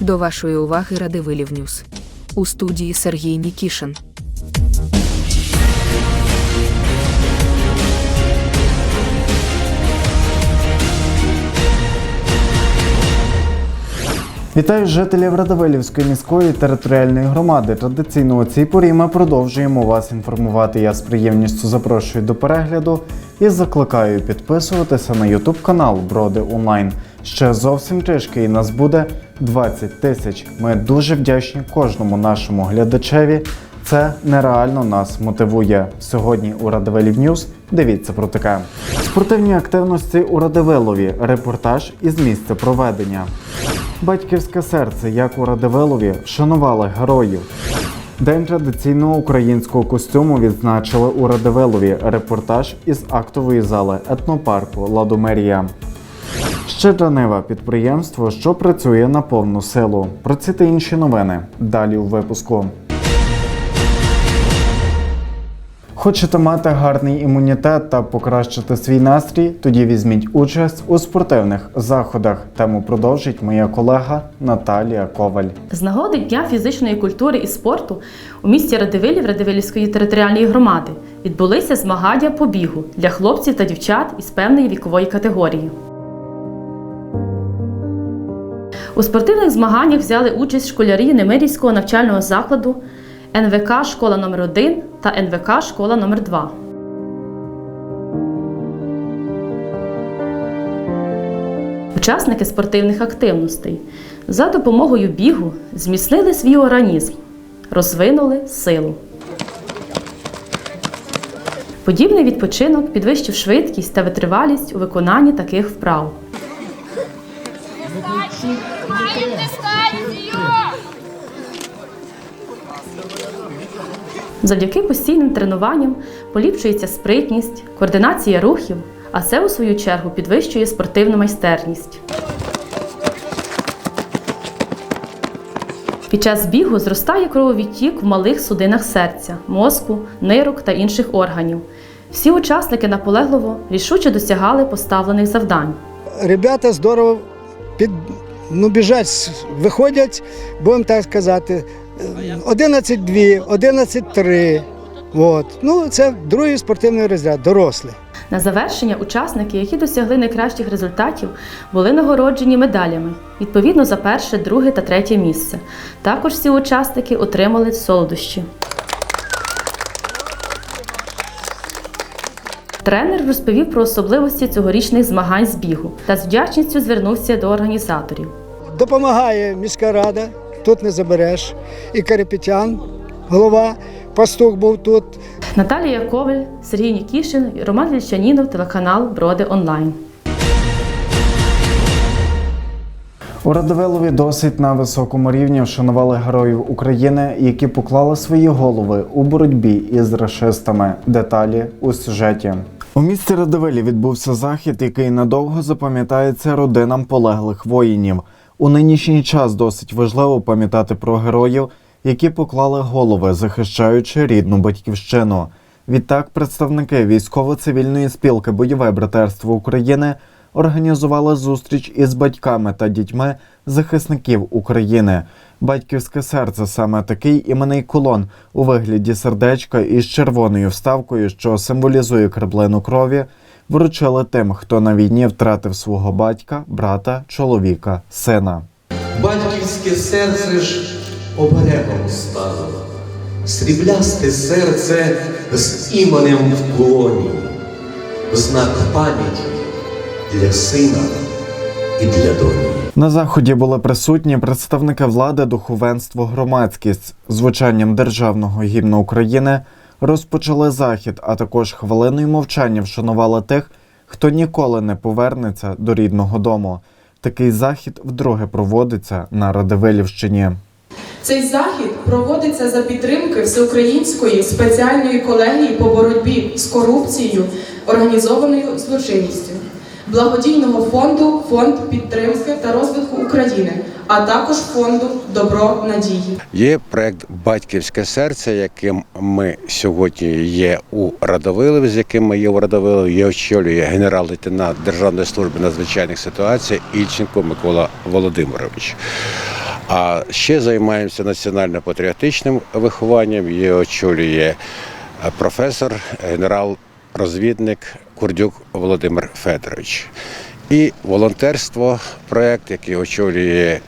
До вашої уваги Радивилів Ньюс. У студії Сергій Нікішин. Вітаю жителів Радивилівської міської територіальної громади. Традиційно у цій порі ми продовжуємо вас інформувати. Я з приємністю запрошую до перегляду і закликаю підписуватися на YouTube канал Броди Онлайн. Ще зовсім трішки і нас буде 20 тисяч. Ми дуже вдячні кожному нашому глядачеві. Це нереально нас мотивує. Сьогодні у Радивилів Ньюс дивіться про таке. Спортивні активності у Радивилові. Репортаж із місця проведення. Батьківське серце, як у Радивилові, вшанували героїв. День традиційного українського костюму відзначили у Радивилові. Репортаж із актової зали етнопарку Ладомерія. Щедра нива підприємство, що працює на повну силу. Про ці та інші новини далі у випуску. Хочете мати гарний імунітет та покращити свій настрій? Тоді візьміть участь у спортивних заходах. Тему продовжить моя колега Наталія Коваль. З нагоди Дня фізичної культури і спорту у місті Радивилів Радивилівської територіальної громади відбулися змагання по бігу для хлопців та дівчат із певної вікової категорії. У спортивних змаганнях взяли участь школярі Немирівського навчального закладу НВК Школа номер 1 та НВК Школа номер 2 Учасники спортивних активностей за допомогою бігу зміцнили свій організм, розвинули силу. Подібний відпочинок підвищив швидкість та витривалість у виконанні таких вправ. Дистанцію! Завдяки постійним тренуванням поліпшується спритність, координація рухів, а це у свою чергу підвищує спортивну майстерність. Під час бігу зростає крововідтік в малих судинах серця, мозку, нирок та інших органів. Всі учасники наполегливо рішуче досягали поставлених завдань. ребята здорово під, ну, біжать, виходять, будемо так сказати, 11-2, 11-3. От. Ну, це другий спортивний розряд, дорослі. На завершення учасники, які досягли найкращих результатів, були нагороджені медалями відповідно за перше, друге та третє місце. Також всі учасники отримали солодощі. Тренер розповів про особливості цьогорічних змагань з бігу та з вдячністю звернувся до організаторів. Допомагає міська рада, тут не забереш. І Карепетян, голова, пастух був тут. Наталія Коваль, Сергій Нікішин, Роман Вільчанінов, телеканал Броди Онлайн. У досить на високому рівні вшанували героїв України, які поклали свої голови у боротьбі із рашистами. Деталі у сюжеті. У місті Радивилі відбувся захід, який надовго запам'ятається родинам полеглих воїнів. У нинішній час досить важливо пам'ятати про героїв, які поклали голови, захищаючи рідну батьківщину. Відтак, представники військово-цивільної спілки Бойове братерство України організували зустріч із батьками та дітьми захисників України. Батьківське серце саме такий іменний колон у вигляді сердечка із червоною вставкою, що символізує краплину крові, вручили тим, хто на війні втратив свого батька, брата, чоловіка, сина. Батьківське серце ж оберегом стало, сріблясте серце з іменем в клоні, в знак пам'яті для сина і для доні. На заході були присутні представники влади, духовенство, громадськість. Звучанням державного гімну України розпочали захід, а також хвилиною мовчання вшанували тих, хто ніколи не повернеться до рідного дому. Такий захід вдруге проводиться на Радивилівщині. Цей захід проводиться за підтримки Всеукраїнської спеціальної колегії по боротьбі з корупцією, організованою злочинністю, благодійного фонду Фонд підтримки та розвитку України, а також фонду Добро Надії. Є проект Батьківське серце, яким ми сьогодні є у Радовилові, з яким ми є у Радовилові. Я очолює генерал-лейтенант Державної служби надзвичайних ситуацій Ільченко Микола Володимирович. А ще займаємося національно-патріотичним вихованням. Її очолює професор, генерал-розвідник Курдюк Володимир Федорович. І волонтерство, проєкт, який очолює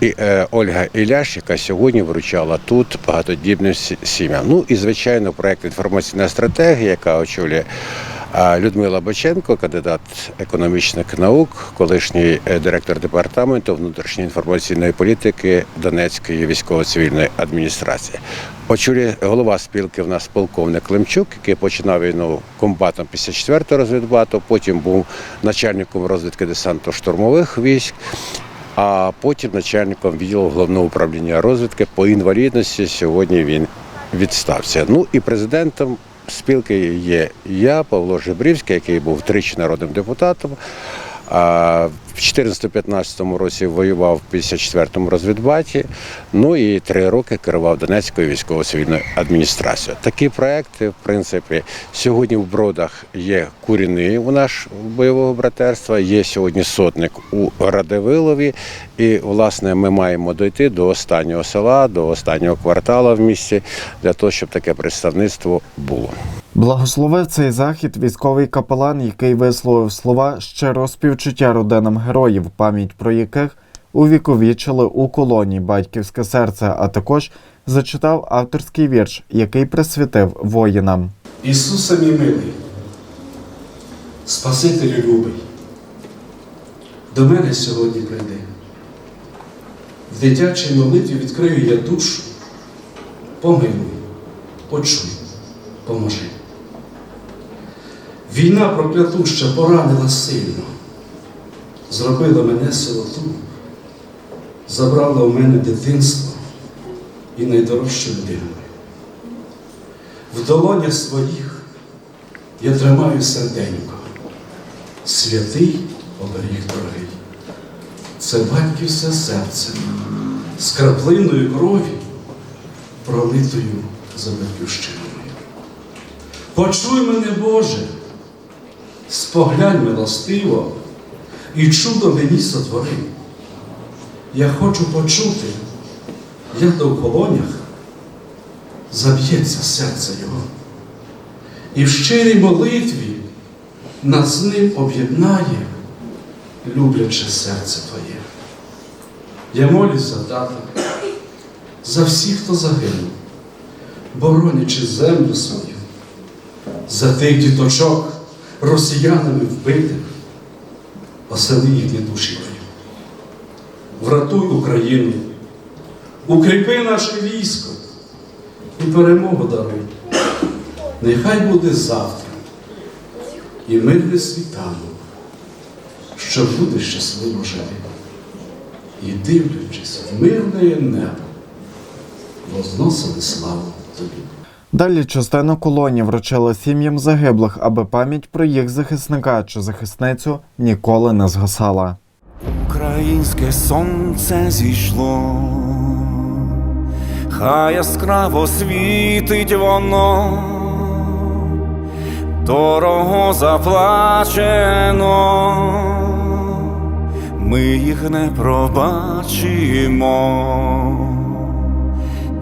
і, е, Ольга Іляш, яка сьогодні вручала тут багатодібним сім'ям. Ну і звичайно, проект інформаційна стратегія, яка очолює Людмила Боченко, кандидат економічних наук, колишній е, директор департаменту внутрішньої інформаційної політики Донецької військово-цивільної адміністрації. Очолює голова спілки в нас полковник Климчук, який починав війну комбатом 54-го розвідбату, потім був начальником розвідки десанту штурмових військ а потім начальником відділу головного управління розвідки по інвалідності. Сьогодні він відстався. Ну і президентом спілки є я, Павло Жебрівський, який був тричі народним депутатом. В 2014-2015 році воював в 54-му розвідбаті. Ну і три роки керував Донецькою військово-цивільною адміністрацією. Такі проекти, в принципі, сьогодні в бродах є курінний у наш бойового братерства, є сьогодні сотник у Радивилові. І, власне, ми маємо дойти до останнього села, до останнього квартала в місті для того, щоб таке представництво було. Благословив цей захід військовий капелан, який висловив слова щиро співчуття родинам героїв, пам'ять про яких увіковічили у колонії Батьківське серце, а також зачитав авторський вірш, який присвятив воїнам. Ісусе мій милий, Спасителю любий, до мене сьогодні прийди. В дитячій молитві відкрию я душу, помилуй, почуй, поможи. Війна проклятуща поранила сильно, зробила мене сироту, забрала у мене дитинство і найдорожчу людину. В долонях своїх я тримаю серденько, святий оберіг дорогий. Це батьківське серце з краплиною крові, пролитою за батьківщину мою. Почуй мене, Боже, споглянь милостиво і чудо мені сотвори. Я хочу почути, як в колонях заб'ється серце його. І в щирій молитві над з ним об'єднає любляче серце Твоє. Я молюсь за тата, за всіх, хто загинув, боронячи землю свою, за тих діточок росіянами вбитих, осели їхні душі мої. Вратуй Україну, укріпи наше військо і перемогу даруй. Нехай буде завтра і мирне світанок, що буде щасливо жити. І дивлячись в мирне небо, возносили славу тобі. Далі частину колонії вручила сім'ям загиблих, аби пам'ять про їх захисника чи захисницю ніколи не згасала. Українське сонце зійшло, хай яскраво світить воно, дорого заплачено, ми їх не пробачимо,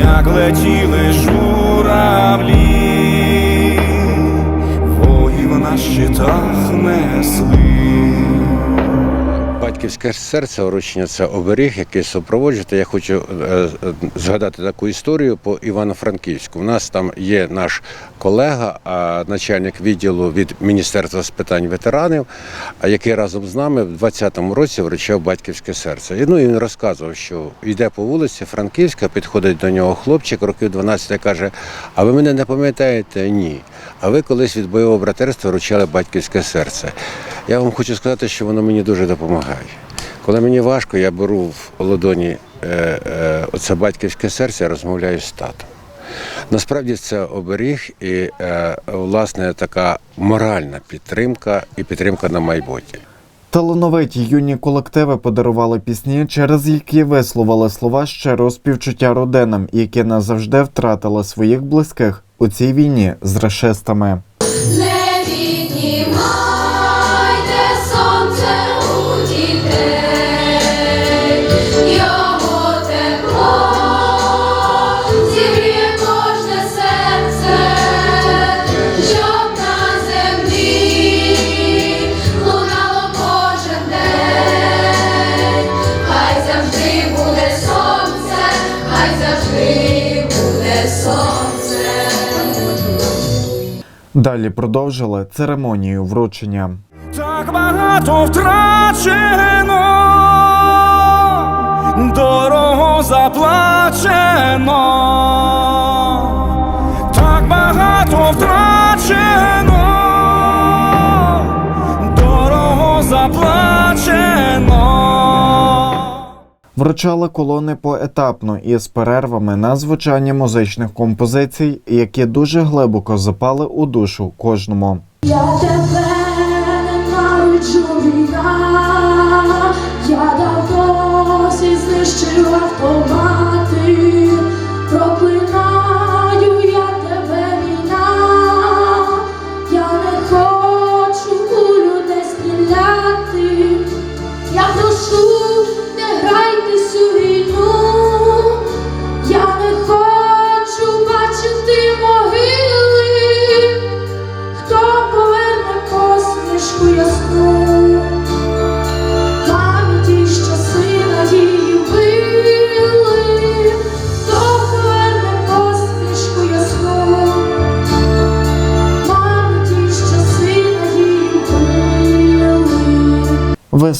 як летіли журавлі, воїв на щитах несли. Батьківське серце вручення це оберіг, який супроводжує. Я хочу е, е, згадати таку історію по Івано-Франківську. У нас там є наш колега, начальник відділу від Міністерства з питань ветеранів, який разом з нами в 20-му році вручав батьківське серце. І ну він розказував, що йде по вулиці Франківська, підходить до нього хлопчик років 12 і каже: А ви мене не пам'ятаєте? Ні. А ви колись від бойового братерства вручали батьківське серце. Я вам хочу сказати, що воно мені дуже допомагає. Коли мені важко, я беру в ладоні е, е, оце батьківське серце, розмовляю з татом. Насправді це оберіг і е, власне така моральна підтримка і підтримка на майбутнє. Талановиті юні колективи подарували пісні, через які висловили слова щирого співчуття родинам, які назавжди втратили своїх близьких у цій війні з рашистами. Далі продовжили церемонію вручення. Так багато втрачено, дорого заплачено, так багато втрачено, дорого заплачено. Вручали колони поетапно і з перервами на звучання музичних композицій, які дуже глибоко запали у душу кожному. Я тебе ненавиджу війна, я давно всі знищила автомати,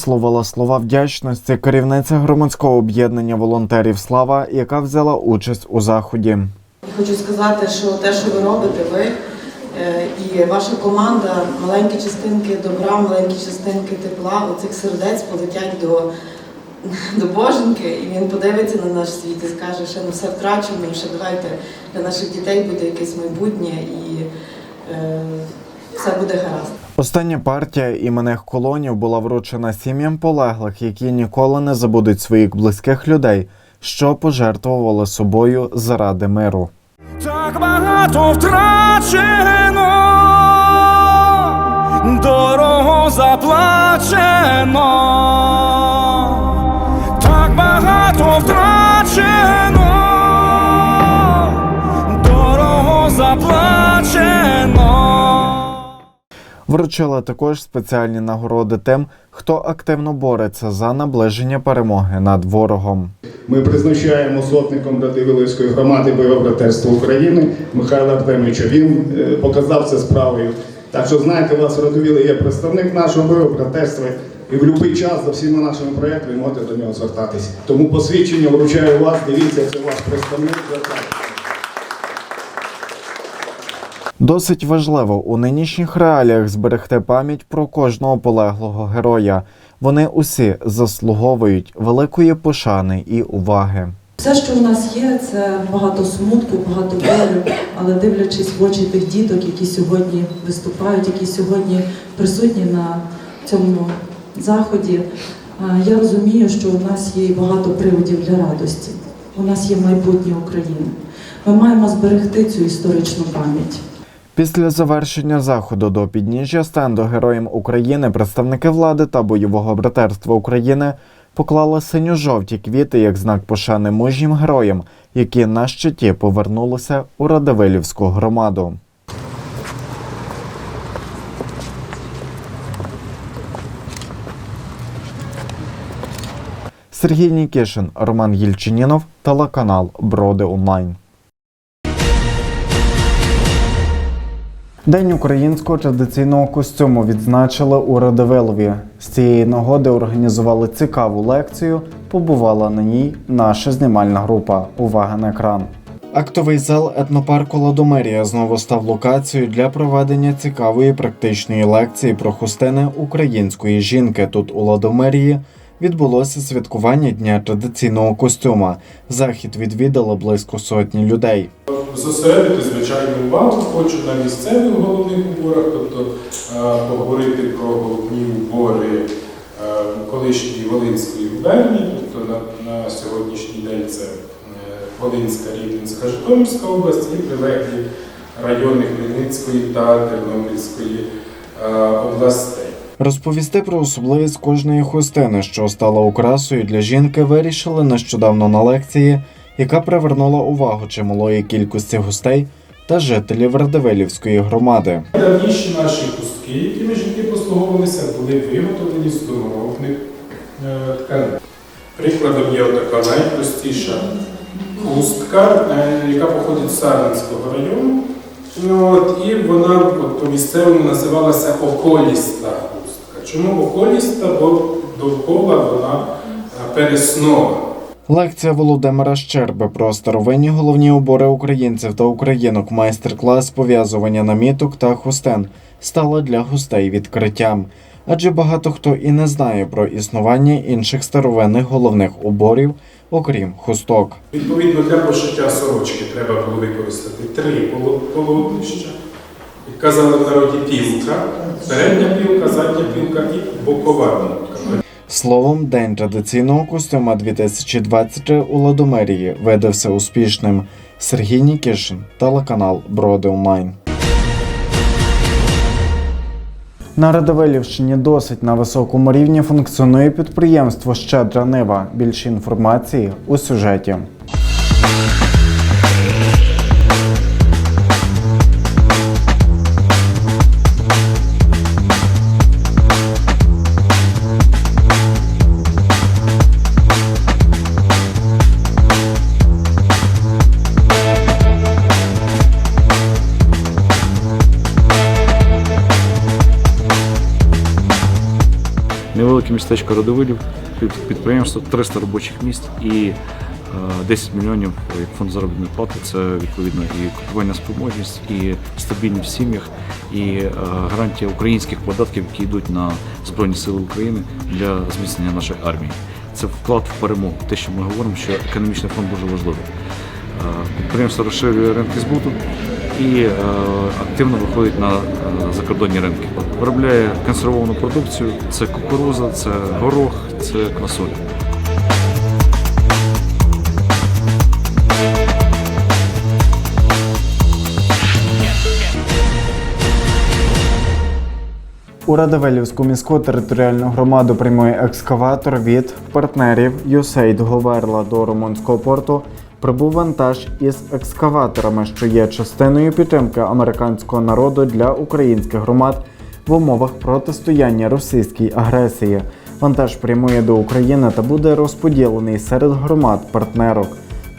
Висловила слова вдячності керівниця громадського об'єднання волонтерів Слава, яка взяла участь у заході. Хочу сказати, що те, що ви робите, ви е, і ваша команда, маленькі частинки добра, маленькі частинки тепла, оцих сердець полетять до, до Боженьки, і він подивиться на наш світ і скаже, що не все втрачено, що давайте для наших дітей буде якесь майбутнє і е, все буде гаразд. Остання партія іменних колонів була вручена сім'ям полеглих, які ніколи не забудуть своїх близьких людей, що пожертвували собою заради миру. Так багато втрачено, дорого заплачено, так багато втрачено, дорого заплачено. Вручили також спеціальні нагороди тим, хто активно бореться за наближення перемоги над ворогом. Ми призначаємо сотником Радивилівської громади Бойовбратерства України Михайла Артемовича. Він е, показав це справою. Так що знаєте, у вас в є представник нашого бойовбратерства, і в будь-який час за всіма нашими проектами можете до нього звертатись. Тому посвідчення вручаю вас. Дивіться, це ваш представник. Звертайтеся. Досить важливо у нинішніх реаліях зберегти пам'ять про кожного полеглого героя. Вони усі заслуговують великої пошани і уваги. Все, що в нас є, це багато смутку, багато болю, але дивлячись в очі тих діток, які сьогодні виступають, які сьогодні присутні на цьому заході, е, я розумію, що у нас є багато приводів для радості. У нас є майбутнє України. Ми маємо зберегти цю історичну пам'ять. Після завершення заходу до підніжжя стенду Героям України представники влади та бойового братерства України поклали синьо-жовті квіти як знак пошани мужнім героям, які на щиті повернулися у Радивилівську громаду. Сергій Нікішин, Роман Єльчинінов, телеканал Броди Онлайн. День українського традиційного костюму відзначили у Радивилові. З цієї нагоди організували цікаву лекцію. Побувала на ній наша знімальна група. Увага на екран. Актовий зал етнопарку Ладомерія знову став локацією для проведення цікавої практичної лекції про хустини української жінки. Тут у Ладомерії відбулося святкування Дня традиційного костюма. Захід відвідало близько сотні людей. Зосередити звичайну увагу хочу на місцевих головних уборах, тобто е, поговорити про головні убори е, колишньої Волинської губернії, тобто на, на сьогоднішній день це е, Волинська, Рівненська, Житомирська область і прилеглі райони Хмельницької та Тернопільської областей. Розповісти про особливість кожної хустини, що стала украсою для жінки, вирішили нещодавно на лекції, яка привернула увагу чималої кількості гостей та жителів Радивилівської громади. Давніші наші хустки, якими жінки послуговувалися, були виготовлені з доморобних е, тканин. Прикладом є така найпростіша хустка, е, яка походить з Сарненського району. Ну, От, і вона от, по місцевому називалася околіста. Чому околіста? Бо довкола вона е, переснова. Лекція Володимира Щерби про старовинні головні убори українців та українок, майстер-клас пов'язування наміток та хустин стала для гостей відкриттям. Адже багато хто і не знає про існування інших старовинних головних уборів, окрім хусток. Відповідно, для пошиття сорочки треба було використати три поло- полотнища. Казали в народі пілка, передня пілка, задня пілка і бокова пілка. Словом, День традиційного костюма 2023 у Ладомерії видався успішним. Сергій Нікішин, телеканал Броди Онлайн. На Радивилівщині досить на високому рівні функціонує підприємство Щедра Нива. Більше інформації у сюжеті. Невелике містечко Радовилів, під- підприємство 300 робочих місць і е, 10 мільйонів як фонд заробітної плати. Це відповідно і купівельна спроможність, і стабільність в сім'ях, і е, гарантія українських податків, які йдуть на Збройні Сили України для зміцнення нашої армії. Це вклад в перемогу. Те, що ми говоримо, що економічний фонд дуже важливий. Е, Підприємство розширює ринки збуту і е, активно виходить на е, закордонні ринки. Виробляє консервовану продукцію, це кукуруза, це горох, це квасоля. У Радивилівську міську територіальну громаду прямує екскаватор від партнерів USAID Говерла до Румунського порту. Прибув вантаж із екскаваторами, що є частиною підтримки американського народу для українських громад в умовах протистояння російській агресії. Вантаж прямує до України та буде розподілений серед громад партнерок.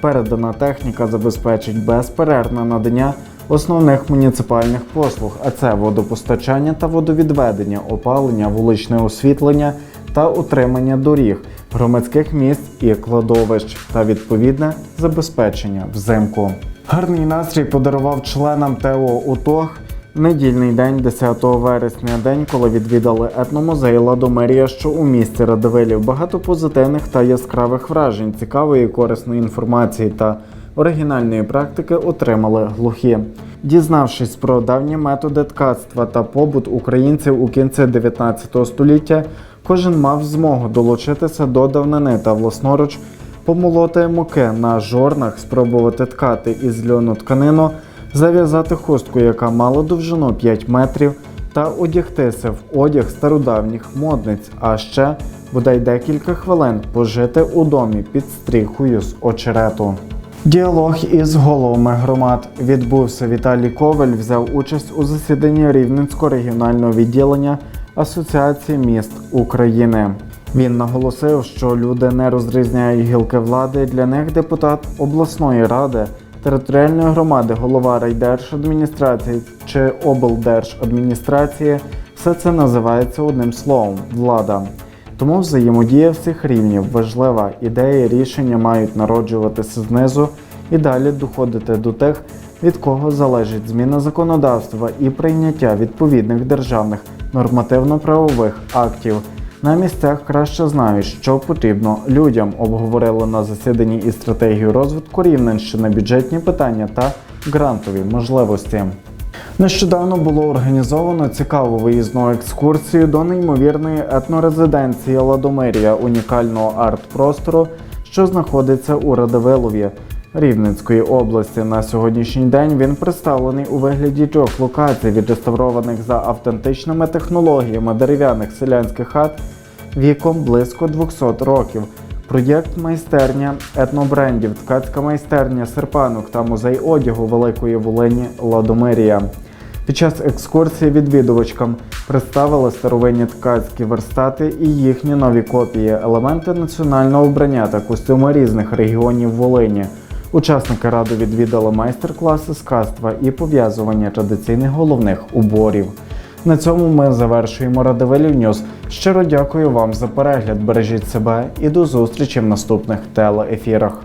Передана техніка забезпечить безперервне надання основних муніципальних послуг, а це водопостачання та водовідведення, опалення, вуличне освітлення та утримання доріг, громадських місць і кладовищ та відповідне забезпечення взимку. Гарний настрій подарував членам ТО УТОГ недільний день 10 вересня, день, коли відвідали етномузей Ладомерія, що у місті Радивилів. Багато позитивних та яскравих вражень, цікавої і корисної інформації та оригінальної практики отримали глухі. Дізнавшись про давні методи ткацтва та побут українців у кінці 19 століття, кожен мав змогу долучитися до давнини та власноруч помолоти муки на жорнах, спробувати ткати із льону тканину, зав'язати хустку, яка мала довжину 5 метрів, та одягтися в одяг стародавніх модниць, а ще бодай декілька хвилин пожити у домі під стріхою з очерету. Діалог із головами громад відбувся. Віталій Коваль взяв участь у засіданні Рівненського регіонального відділення Асоціації міст України. Він наголосив, що люди не розрізняють гілки влади. Для них депутат обласної ради, територіальної громади, голова райдержадміністрації чи облдержадміністрації все це називається одним словом влада. Тому взаємодія всіх рівнів важлива. Ідеї рішення мають народжуватися знизу і далі доходити до тих, від кого залежить зміна законодавства і прийняття відповідних державних нормативно-правових актів. На місцях краще знають, що потрібно людям. Обговорили на засіданні і стратегію розвитку Рівненщини, бюджетні питання та грантові можливості. Нещодавно було організовано цікаву виїзну екскурсію до неймовірної етнорезиденції Ладомирія, унікального арт-простору, що знаходиться у Радивилові Рівненської області. На сьогоднішній день він представлений у вигляді трьох локацій, відреставрованих за автентичними технологіями дерев'яних селянських хат віком близько 200 років. Проєкт майстерня етнобрендів, ткацька майстерня серпанок та музей одягу Великої Волині Ладомирія. Під час екскурсії відвідувачкам представили старовинні ткацькі верстати і їхні нові копії, елементи національного вбрання та костюми різних регіонів Волині. Учасники ради відвідали майстер-класи з каства і пов'язування традиційних головних уборів. На цьому ми завершуємо Радивелів Ньюс. Щиро дякую вам за перегляд. Бережіть себе і до зустрічі в наступних телеефірах.